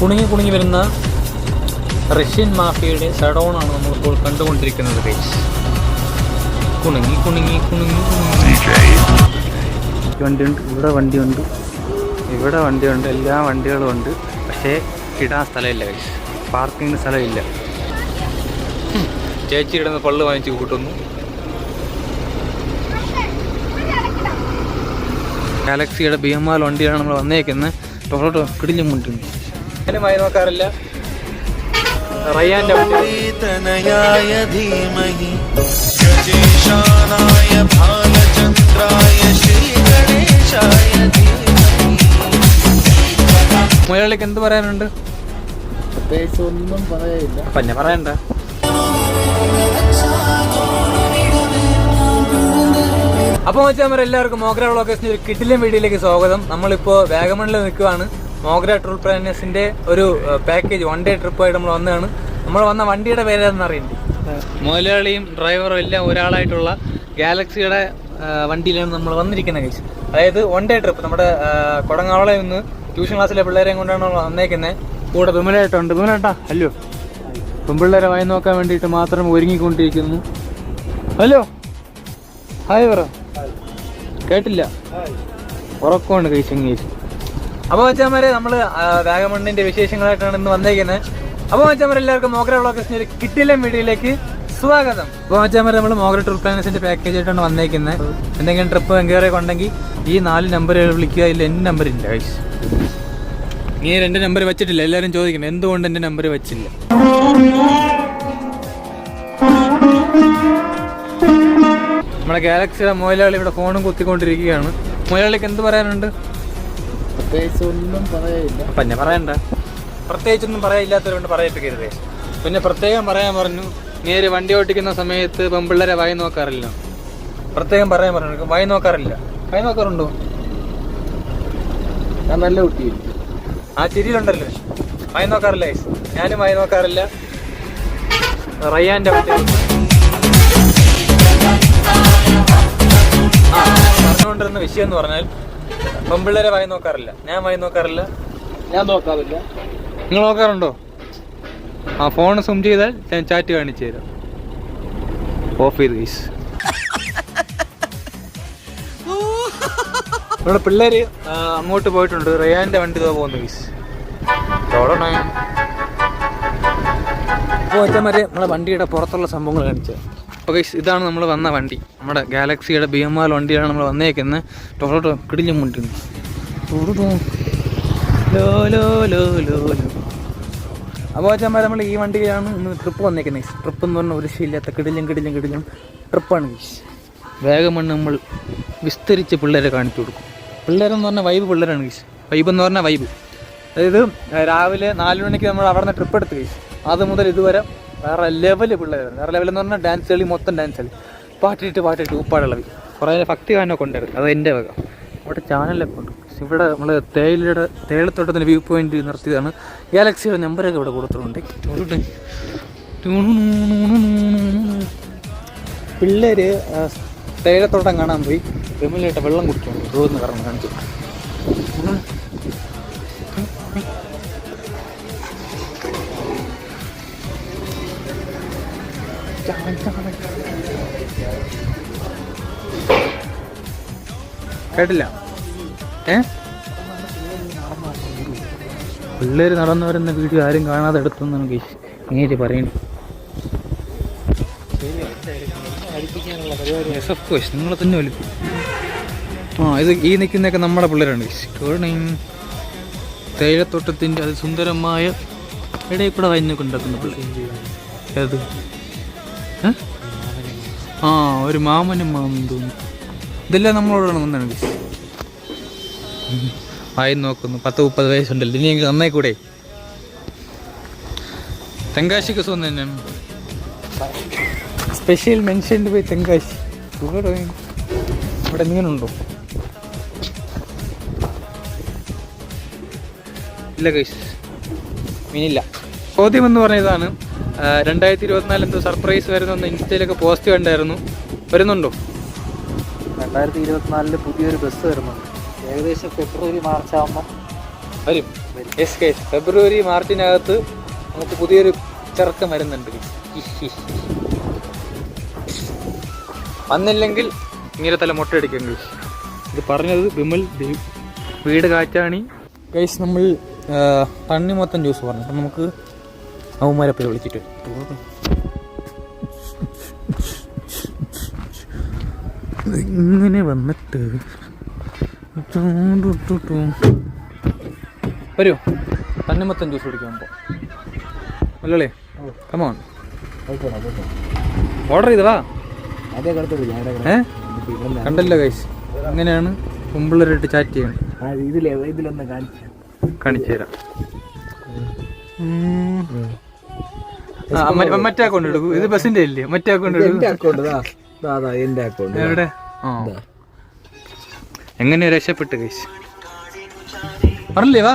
കുണുങ്ങി കുണുങ്ങി വരുന്ന റഷ്യൻ മാഫിയയുടെ സഡോണാണ് നമ്മളിപ്പോൾ കണ്ടുകൊണ്ടിരിക്കുന്നത് ഗൈസ് കുണുങ്ങി കുണുങ്ങി കുണുങ്ങി കുണുങ്ങി. വണ്ടിയുണ്ട് ഇവിടെ വണ്ടിയുണ്ട് ഇവിടെ വണ്ടിയുണ്ട് എല്ലാ വണ്ടികളും ഉണ്ട്. പക്ഷേ ഇടാൻ സ്ഥലമില്ല ഗൈസ് പാർക്കിങ്ങിന് സ്ഥലമില്ല. ചേച്ചി ഇടുന്ന പള്ളു വാങ്ങിച്ച് കൂട്ടുന്നു. ഗാലക്സിയുടെ ബി എം ആർ വണ്ടിയാണ് നമ്മൾ വന്നേക്കുന്നത്. ടൊറോട്ടോ കിടിഞ്ഞും മുട്ടുണ്ട് ഞാനും നോക്കാറില്ല. മുയലിക്ക് എന്ത് പറയാനുണ്ട്? പിന്നെ ഒന്നും പറയണ്ട. അപ്പോൾ വെച്ചാൽ എല്ലാവർക്കും മോഗ്രാവ് വ്ളോഗേഴ്സിന്റെ ഒരു കിട്ടിലും വീഡിയോയിലേക്ക് സ്വാഗതം. നമ്മളിപ്പോൾ വാഗമണിൽ നിൽക്കുവാണ്. മോഗ്ര ടൂർ പ്ലാനേഴ്സിന്റെ ഒരു പാക്കേജ് വൺ ഡേ ട്രിപ്പായിട്ട് നമ്മൾ വന്നതാണ്. നമ്മൾ വന്ന വണ്ടിയുടെ പേരേതെന്ന് അറിയണ്ടേ? മുതലാളിയും ഡ്രൈവറും എല്ലാം ഒരാളായിട്ടുള്ള ഗാലക്സിയുടെ വണ്ടിയിലാണ് നമ്മൾ വന്നിരിക്കുന്നത് കഴിച്ച് അതായത് വൺ ഡേ ട്രിപ്പ് നമ്മുടെ കൊടങ്ങാവളെ കൊടങ്ങാവളയിൽ നിന്ന് ട്യൂഷൻ ക്ലാസ്സിലെ പിള്ളേരെയും കൊണ്ടാണ് വന്നേക്കുന്നത് കൂടെ വിമലേട്ടുണ്ട് ബിമലേട്ടാ അല്ലോ പെൺപിള്ളേരെ വായി നോക്കാൻ വേണ്ടിയിട്ട് മാത്രം ഒരുങ്ങിക്കൊണ്ടിരിക്കുന്നു. ഹലോ. ഹായ് പറ കേട്ടില്ല. ഉറക്കമുണ്ട് കഴിച്ചെങ്കിൽ അപ്പോൾ അച്ചാമാരെ നമ്മൾ വേഗമണ്ണിന്റെ വിശേഷങ്ങളായിട്ടാണ് ഇന്ന് വന്നേക്കുന്നത്. അപ്പോൾ അച്ചാമാരെ എല്ലാവർക്കും മോഗ്ര വ്ളോഗേഴ്സിന്റെ ഒരു കിട്ടില്ല വീഡിയോയിലേക്ക് സ്വാഗതം. അപ്പോൾ അച്ചാമാരെ നമ്മൾ മോഗ്ര ടൂർ പ്ലാനേഴ്സിന്റെ പാക്കേജ് ആയിട്ടാണ് വന്നേക്കുന്നത്. എന്തെങ്കിലും ട്രിപ്പ് എൻക്വയറി ഉണ്ടെങ്കിൽ ഈ നാല് നമ്പറുകൾ വിളിക്കുക. ഇല്ല എന്റെ നമ്പർ ഇല്ല നീ എന്റെ നമ്പർ വെച്ചിട്ടില്ല. എല്ലാവരും ചോദിക്കണം എന്തുകൊണ്ട് എന്റെ നമ്പർ വെച്ചില്ല? നമ്മുടെ ഗാലക്സിയുടെ മുതലാളി ഇവിടെ ഫോണും കുത്തിക്കൊണ്ടിരിക്കുകയാണ്. മുതലാളിക്ക് എന്ത് പറയാനുണ്ട്? പ്രത്യേകിച്ച് ഒന്നും പഞ്ഞ പറയണ്ട. പ്രത്യേകിച്ചൊന്നും പറയാനില്ലാത്തവരുകൊണ്ട് പറയിപ്പിക്കരുതേ. പിന്നെ പ്രത്യേകം പറയാൻ പറഞ്ഞു നേര് വണ്ടി ഓട്ടിക്കുന്ന സമയത്ത് പെമ്പിള്ളേരെ വായി നോക്കാറില്ല. പ്രത്യേകം പറയാൻ പറഞ്ഞു വായി നോക്കാറില്ല. വായി നോക്കാറുണ്ടോ? ഞാൻ നല്ല കുട്ടി ആ ചിരിയിലുണ്ടല്ലോ. വായി നോക്കാറില്ല. ഞാനും വായി നോക്കാറില്ല. ആ പറഞ്ഞുകൊണ്ടിരുന്ന വിഷയം എന്ന് പറഞ്ഞാൽ പെമ്പിള്ളേരെ വായി നോക്കാറില്ല. ഞാൻ വായി നോക്കാറില്ല. ഞാൻ നോക്കാറില്ല. നിങ്ങൾ നോക്കാറുണ്ടോ? ആ ഫോൺ സൂം ചെയ്താൽ ഞാൻ ചാറ്റ് കാണിച്ചു തരാം. ഓഫ് ചെയ്ത് ഗൈസ് നമ്മുടെ പിള്ളേര് അങ്ങോട്ട് പോയിട്ടുണ്ട്. റിയാന്റെ വണ്ടി ഇതാ പോകുന്നു ഗൈസ് അപ്പോൾ വെച്ചാൽ മറ്റേ നമ്മളെ വണ്ടിയുടെ പുറത്തുള്ള സംഭവങ്ങൾ കാണിച്ചത് അപ്പോൾ ഗൈസ് ഇതാണ് നമ്മൾ വന്ന വണ്ടി. നമ്മുടെ ഗാലക്സിയുടെ ബി എം ആർ വണ്ടിയാണ് നമ്മൾ വന്നേക്കുന്നത് ടൊറോട്ടോ കിടിഞ്ഞു മുണ്ടിരുന്നു ലോ ലോ ലോ ലോ ലോ. അപ്പോൾ വെച്ചാൽ നമ്മൾ ഈ വണ്ടിയിലാണ് ഇന്ന് ട്രിപ്പ് വന്നേക്കുന്നത് ട്രിപ്പ് എന്ന് പറഞ്ഞാൽ ഒരു ശീലത്തെ കിടിലും കിടിലും കിടിലും ട്രിപ്പാണ് വേഗം നമ്മൾ വിസ്തരിച്ച് പിള്ളേരെ കാണിച്ചു കൊടുക്കും. പിള്ളേരെന്ന് പറഞ്ഞാൽ വൈബ് പിള്ളേരാണ് ഗീസ് വൈബ് എന്ന് പറഞ്ഞാൽ വൈബ് അതായത് രാവിലെ നാല് മണിക്ക് നമ്മൾ അവിടെ നിന്ന് ട്രിപ്പ് എടുത്ത് ഗീസ് അത് മുതൽ ഇതുവരെ വേറെ ലെവൽ പിള്ളേരാണ്. വേറെ ലെവലെന്ന് പറഞ്ഞാൽ ഡാൻസ് കളി മൊത്തം ഡാൻസ് കളി. പാട്ടിട്ട് പാട്ടിട്ട് ഉപ്പാടുള്ളത്. കുറേ ഭക്തി ഗാനമൊക്കെ ഉണ്ടായിരുന്നു അത് എന്റെ വക. അവിടെ ചാനലൊക്കെ ഉണ്ട്. ഇവിടെ നമ്മൾ തേയിലയുടെ തേയിലത്തോട്ടത്തിന്റെ വ്യൂ പോയിന്റ് നിർത്തിയതാണ്. ഗാലക്സിയുടെ നമ്പറൊക്കെ ഇവിടെ കൊടുത്തിട്ടുണ്ട്. പിള്ളേർ തേയിലത്തോട്ടം കാണാൻ പോയി വെമ്മിലിട്ട് വെള്ളം കുടിക്കുന്നു റോന്ന് കാരണം കാണിച്ചു കേട്ടില്ല. ഏ? പിള്ളേര് നടന്നു വരുന്ന വീഡിയോ ആരും കാണാതെ എടുത്തെന്ന് നമുക്ക് ഇങ്ങനെ കോഴ്സ് നിങ്ങളെ തന്നെ വലിക്കും ആ ഇത് ഈ നിൽക്കുന്നതൊക്കെ നമ്മുടെ പിള്ളേരാണ്. തേയിലത്തോട്ടത്തിന്റെ തേയിലത്തോട്ടത്തിന്റെ അതിസുന്ദരമായ ഇടയിൽ കൂടെ വൈനൊക്കെ ഉണ്ടാക്കുന്ന പിള്ളേർ? ആ ഒരു മാമനും മാമനും തോന്നുന്നു. ഇതെല്ലാം നമ്മളോടാണ് വന്നാണ് ആയി നോക്കുന്നു. പത്ത് മുപ്പത് വയസ്സുണ്ടല്ലോ. ഇനി എനിക്ക് നന്നായി കൂടെ തെങ്കാശിക്ക് സുഖം തന്നെയാണ് സ്പെഷ്യൽ മെൻഷൻഡ് പോയി തെങ്കാശി. ഇവിടെ ഇങ്ങനെ ഉണ്ടോ ഇല്ല കൈസ് മീനില്ല. ചോദ്യം എന്ന് പറഞ്ഞതാണ് രണ്ടായിരത്തി ഇരുപത്തിനാല് എന്തോ സർപ്രൈസ് വരുന്ന ഇൻസ്റ്റയിലൊക്കെ പോസ്റ്റ് കണ്ടായിരുന്നു. വരുന്നുണ്ടോ? രണ്ടായിരത്തി ഇരുപത്തിനാലിൽ പുതിയൊരു ബസ് വരുന്നുണ്ട്. ഏകദേശം ഫെബ്രുവരി മാർച്ച് ആകുമ്പോൾ വരും. എസ് കെ ഫെബ്രുവരി മാർച്ചിനകത്ത് നമുക്ക് പുതിയൊരു ചെറുക്കം വരുന്നുണ്ട്. വന്നില്ലെങ്കിൽ ഇങ്ങനെ തല മുട്ടയടിക്കും ഗൈസ് ഇത് പറഞ്ഞത് വിമൽ വീട് കാറ്റാണി. ഗൈസ് നമ്മൾ തണ്ണി മൊത്തം ജ്യൂസ് പറഞ്ഞു. അപ്പം നമുക്ക് അവന്മാരെ പേര് വിളിച്ചിട്ട്. ഇങ്ങനെ വന്നിട്ട് വരൂ. തന്നെ മൊത്തം ജ്യൂസ് കുടിക്കാൻ പോ. അല്ലേ കമോൺ ഓർഡർ ചെയ്തതാ കണ്ടല്ലോ കൈസ് അങ്ങനെയാണ് കുമ്പിളരായിട്ട് ചാറ്റ് ചെയ്യണം കാണിച്ചു. തരാം. മറ്റേ അക്കൗണ്ട് എടുക്കും. ഇത് ബസിന്റെ അല്ലേ മറ്റേ അക്കൗണ്ട് എന്റെ അക്കൗണ്ട് അതാ എന്റെ അക്കൗണ്ട് എവിടെ? എങ്ങനെ രക്ഷപ്പെട്ട് ഗൈസ് പറഞ്ഞില്ലേ വാ.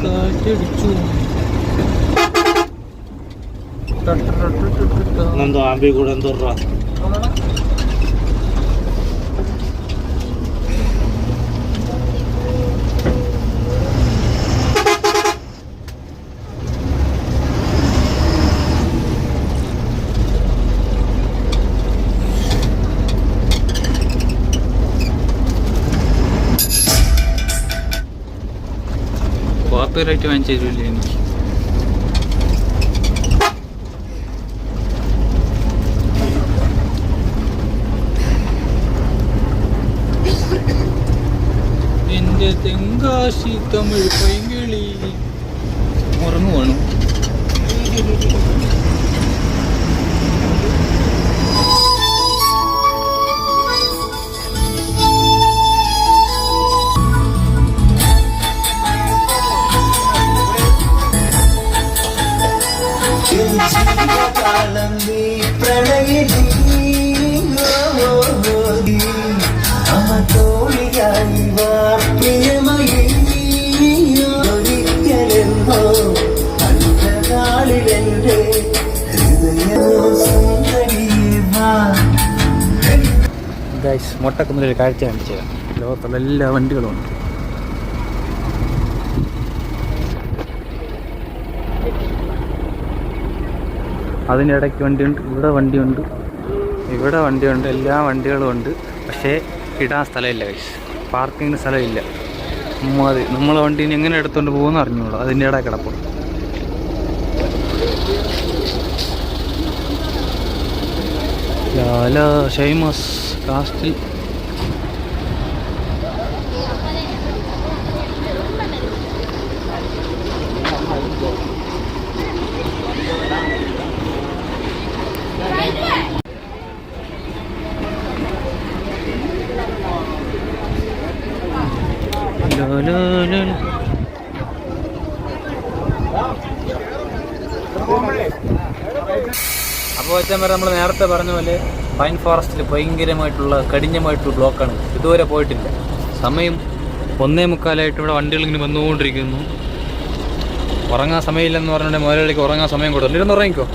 그 제일 위쪽. 난 너 안 배고란더라. കോപ്പിറൈറ്റ് വാങ്ങിച്ചു തരില്ലേ എനിക്ക് എന്റെ തെങ്കാശി തമിഴ് പൈങ്കിളി അമതോളിയായി വാ കാഴ്ച കാണിച്ചു ലോകത്തുള്ള എല്ലാ വണ്ടികളും ഉണ്ട്. അതിന്റെ ഇടയ്ക്ക് വണ്ടിയുണ്ട് ഇവിടെ വണ്ടിയുണ്ട് ഇവിടെ വണ്ടിയുണ്ട് എല്ലാ വണ്ടികളും ഉണ്ട്. പക്ഷേ ഇടാൻ സ്ഥലമില്ല കൈസ് പാർക്കിങ്ങിന് സ്ഥലമില്ല. മതി നമ്മളെ വണ്ടീനെ എങ്ങനെ എടുത്തുകൊണ്ട് പോകുമെന്ന് അറിഞ്ഞോളൂ അതിന്റെ ഇടയിൽ കിടപ്പുണ്ട്. ലാല ഷൈമസ് ലാസ്റ്റിൽ. അപ്പോൾ പറഞ്ഞാൽ നമ്മൾ നേരത്തെ പറഞ്ഞ പോലെ പൈൻ ഫോറസ്റ്റിൽ ഭയങ്കരമായിട്ടുള്ള കഠിനമായിട്ടുള്ള ബ്ലോക്കാണ്. ഇതുവരെ പോയിട്ടില്ല. സമയം ഒന്നേ മുക്കാലായിട്ട് ഇവിടെ വണ്ടികൾ ഇങ്ങനെ വന്നുകൊണ്ടിരിക്കുന്നു. ഉറങ്ങാൻ സമയമില്ലെന്ന് പറഞ്ഞിട്ട് മുതലാളിക്ക് ഉറങ്ങാൻ സമയം കൊടുത്തു? ഇരുന്ന് ഉറങ്ങിക്കോ.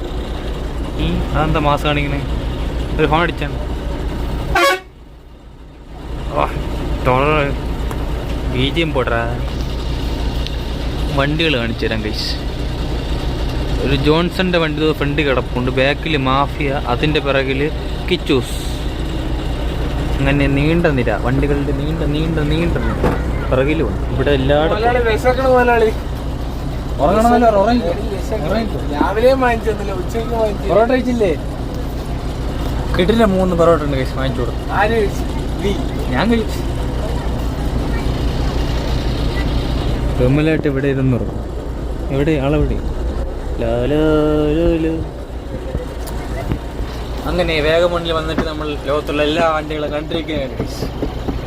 അതെന്താ മാസം കാണിക്കണേ? ഒരു ഫോൺ അടിച്ചാണ് ബി ജി എം പോട്ടാ വണ്ടികൾ കാണിച്ചു തരാം കൈസ് ഒരു ജോൺസന്റെ വണ്ടി ഫ്രണ്ട് കിടപ്പുണ്ട്. ബാക്കിൽ മാഫിയ അതിന്റെ പിറകിൽ കിച്ചൂസ്. അങ്ങനെ നീണ്ട നിര വണ്ടികളുടെ നീണ്ട നീണ്ട നീണ്ട നിര പിറകിലുണ്ട് ഇവിടെ എല്ലായിടത്തും പൊറോട്ട കഴിച്ചില്ലേ? കിട്ടില്ല മൂന്ന് പൊറോട്ട ഉണ്ട് കഴിച്ച് വാങ്ങിച്ചു കൊടുത്തു. ഞാൻ കഴിച്ചു. തെമ്മലായിട്ട് ഇവിടെ ഇരുന്നു? എവിടെ? ആളെവിടെ? അങ്ങനെ വേഗമണ്ണിൽ വന്നിട്ട് നമ്മൾ ലോകത്തുള്ള എല്ലാ വണ്ടികളും കണ്ടിരിക്കുകയാണ്.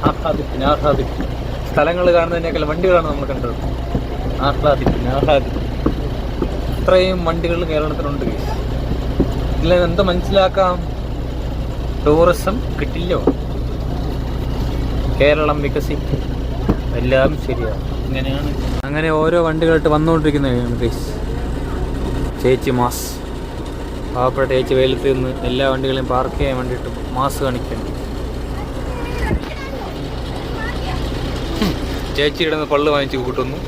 ആഹ്ലാദിപ്പിന് ആഹ്ലാദിപ്പിന് സ്ഥലങ്ങൾ കാണുന്നതിനേക്കാൾ വണ്ടികളാണ് നമ്മൾ കണ്ടത്. ആഹ്ലാദിപ്പിന് ആഹ്ലാദിപ്പിന് ഇത്രയും വണ്ടികൾ കേരളത്തിലുണ്ട്. ഇതിൽ എന്ത് മനസ്സിലാക്കാം? ടൂറിസം കിട്ടില്ലോ. കേരളം വികസിക്കും. എല്ലാം ശരിയാണ് ഇങ്ങനെയാണ്. അങ്ങനെ ഓരോ വണ്ടികളായിട്ട് വന്നുകൊണ്ടിരിക്കുന്നതാണ് ഗൈസ്. ചേച്ചി മാസ്. പാവപ്പെട്ട ചേച്ചി വെയിലത്ത് നിന്ന് എല്ലാ വണ്ടികളെയും പാർക്ക് ചെയ്യാൻ വേണ്ടിയിട്ട് മാസ് കാണിക്കുന്നു ചേച്ചി ഇടുന്ന പള്ളു വാങ്ങിച്ച് കൂട്ടുന്നു.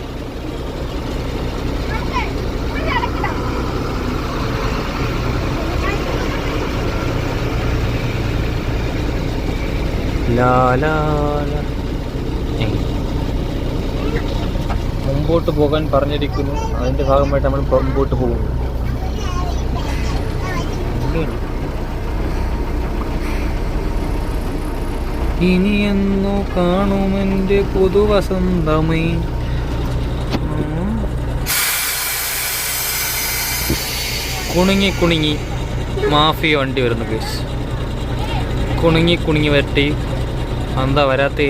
മുമ്പോട്ട് പോകാൻ പറഞ്ഞിരിക്കുന്നു. അതിന്റെ ഭാഗമായിട്ട് നമ്മൾ മുമ്പോട്ട് പോകുന്നു. ഇനി എന്നോ കാണുമെന്റെ പുതുവസന്തമേ. കുണുങ്ങി കുണുങ്ങി മാഫിയ വണ്ടി വരുന്നു കേസ് കുണുങ്ങി കുണുങ്ങി വരട്ടി. എന്താ വരാത്തേ?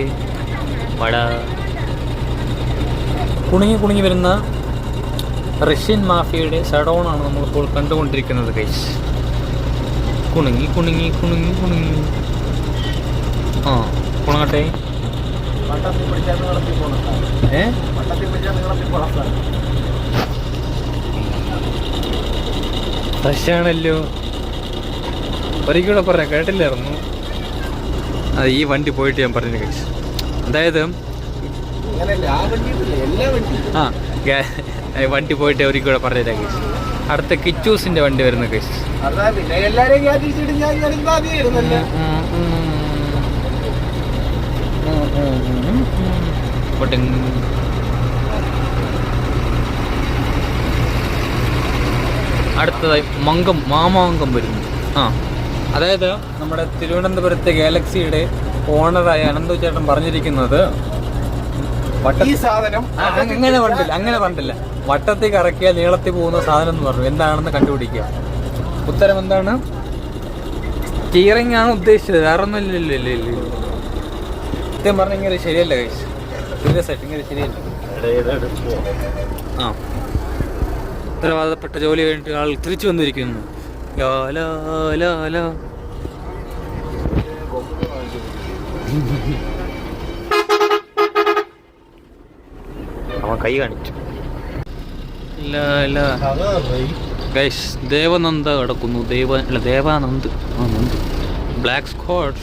വട. കുണുങ്ങി കുണുങ്ങി വരുന്ന റഷ്യൻ മാഫിയയുടെ ഷഡോണാണ് നമ്മളിപ്പോൾ കണ്ടുകൊണ്ടിരിക്കുന്നത് കൈസ് കുണുങ്ങി കുണുങ്ങി കുണുങ്ങി കുണുങ്ങി. ആ കുണങ്ങട്ടെ. ഏ? വട്ടത്തിൽ പിടിച്ചാൽ നീളത്തിൽ പോകണം റഷ്യാണല്ലോ ഒരിക്കലും പറയാം കേട്ടില്ലായിരുന്നു. അത് ഈ വണ്ടി പോയിട്ട് ഞാൻ പറഞ്ഞു കഴിച്ചു അതായത് ആ വണ്ടി പോയിട്ട് ഒരിക്കലൂടെ പറഞ്ഞുതരാം കഴിച്ചു അടുത്ത കിച്ചൂസിന്റെ വണ്ടി വരുന്ന കേസ് അടുത്തതായി മങ്കം മാമാങ്കം വരുന്നു. ആ. അതായത് നമ്മുടെ തിരുവനന്തപുരത്തെ ഗാലക്സിയുടെ ഓണറായ അനന്തു ചേട്ടൻ പറഞ്ഞിരിക്കുന്നത് ഈ സാധനം അങ്ങനെ പണ്ടില്ല അങ്ങനെ പണ്ടില്ല വട്ടത്തിൽ ഇറക്കിയാൽ നീളത്തിൽ പോകുന്ന സാധനം എന്ന് പറഞ്ഞു. എന്താണെന്ന് കണ്ടുപിടിക്കുക. ഉത്തരം എന്താണ്? സ്റ്റിയറിംഗ് ആണ് ഉദ്ദേശിച്ചത്. വേറെ ഒന്നും ഇല്ലല്ലോ ഇല്ല ഇല്ല ഇല്ല. സത്യം പറഞ്ഞ ഇങ്ങനെ ശരിയല്ല ഇങ്ങനെ ശരിയല്ല. ആ. ഉത്തരവാദപ്പെട്ട ജോലി കഴിഞ്ഞിട്ട് ആൾ തിരിച്ചു വന്നിരിക്കുന്നു. ലാലാ ലാ, ലാ, ലാ. അവൻ കൈ കാണിച്ചു. ഇല്ല ഇല്ല. ഗൈസ് ദേവനന്ദ കിടക്കുന്നു. ദേവ അല്ല ദേവാനന്ദ് ആ നന്ദ്. ബ്ലാക്ക് സ്കോട്ട്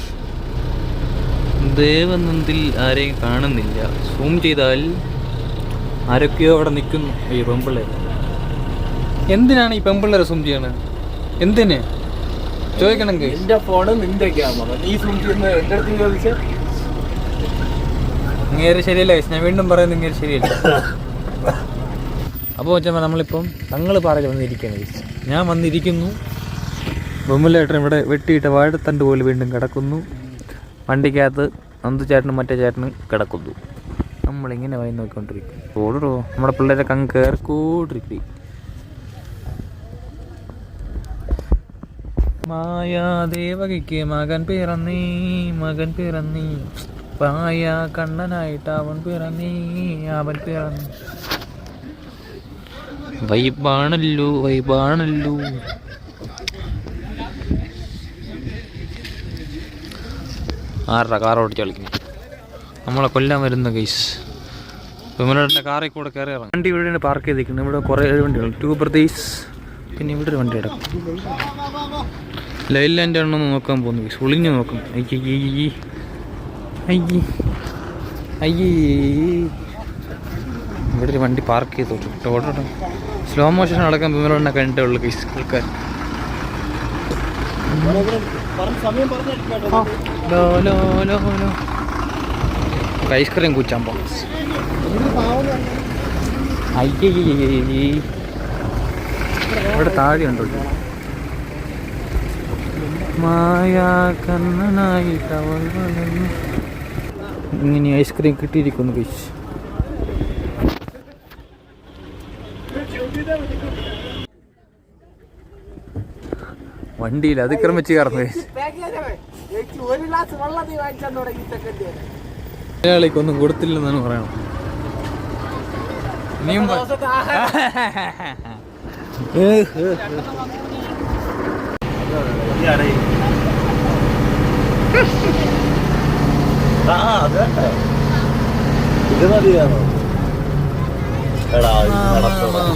ദേവനന്ദിൽ ആരെയും കാണുന്നില്ല. സൂം ചെയ്താൽ ആരൊക്കെയോ അവിടെ നിൽക്കുന്നു. ഈ പെമ്പിള്ളേർ എന്തിനാണ് ഈ പെമ്പിള്ളേരെ സൂം ചെയ്യണത് എന്തിന്? ചോദിക്കണമെങ്കിൽ എന്റെ ഫോണ് നിന്റെ ക്യാമറ നീ സൂം ചെയ്യുന്ന എന്റെ അടുത്ത് ചോദിച്ച? ഇങ്ങേര് ശരിയല്ല. ഞാൻ വീണ്ടും പറയുന്നത് ഇങ്ങേര് ശരിയല്ല? അപ്പോൾ വെച്ചാൽ നമ്മളിപ്പം തങ്ങൾ പാറയിൽ വന്നിരിക്കുകയാണ്. ഞാൻ വന്നിരിക്കുന്നു. ബൊമ്മലേട്ടൻ ഇവിടെ വെട്ടിയിട്ട വാഴത്തണ്ട് പോലെ വീണ്ടും കിടക്കുന്നു. വണ്ടിക്കകത്ത് നന്ദു ചേട്ടനും മറ്റേ ചേട്ടനും കിടക്കുന്നു. നമ്മളിങ്ങനെ വായി നോക്കിക്കൊണ്ടിരിക്കും ഓടോ നമ്മുടെ പിള്ളേരെ അങ്ങ് കയറിക്കൂട്ടിരിക്കും മായാദേവകിക്ക് മകൻ പിറന്നീ മകൻ പിറന്നീ. പായ കണ്ണനായിട്ട് അവൻ പിറന്നീ അവൻ പിറന്നു. വൈബാണല്ലോ വൈബാണല്ലോ. ആരുടെ കാർ ഓടിച്ച് കളിക്കുന്നു? നമ്മളെ കൊല്ലാൻ വരുന്ന കേസ് വിമലയുടെ കാറിൽ കൂടെ കയറി ഇറങ്ങും. വണ്ടി ഇവിടെ പാർക്ക് ചെയ്തിരിക്കുന്നത് ഇവിടെ കുറേ വണ്ടികൾ ടൂ പ്രദേശ് പിന്നെ ഇവിടെ ഒരു വണ്ടി കിടക്കും. ലൈലാൻഡ് ലാൻഡ് ആണോ നോക്കാൻ പോകുന്നു കേസ് ഒളിഞ്ഞു നോക്കും. അയ്യേ അയ്യേ. അയ്യേ. ഇവിടെ ഒരു വണ്ടി പാർക്ക് ചെയ്തോട്ട് ഓടട്ടെ സ്ലോ മോഷൻ അടക്കം വിമലെണ്ണ കണ്ടേ ഉള്ളു ആൾക്കാർ ഐസ്ക്രീം കുച്ചാൻ പോകും അയ്യേ. ഇവിടെ താഴെ ഉണ്ടോ മായാ കണ്ണനായി തവൾ ഇങ്ങനെ ഐസ്ക്രീം കിട്ടിയിരിക്കുന്നു കഴിച്ച് വണ്ടിയിൽ അതിക്രമിച്ച് കയറുന്നു മലയാളിക്കൊന്നും മലയാളിക്ക് ഒന്നും കൊടുത്തില്ലെന്നാണ് പറയണം ഇനിയും ആ അതെ. ഇത് മതിയാണോ? എടാ നടക്കണം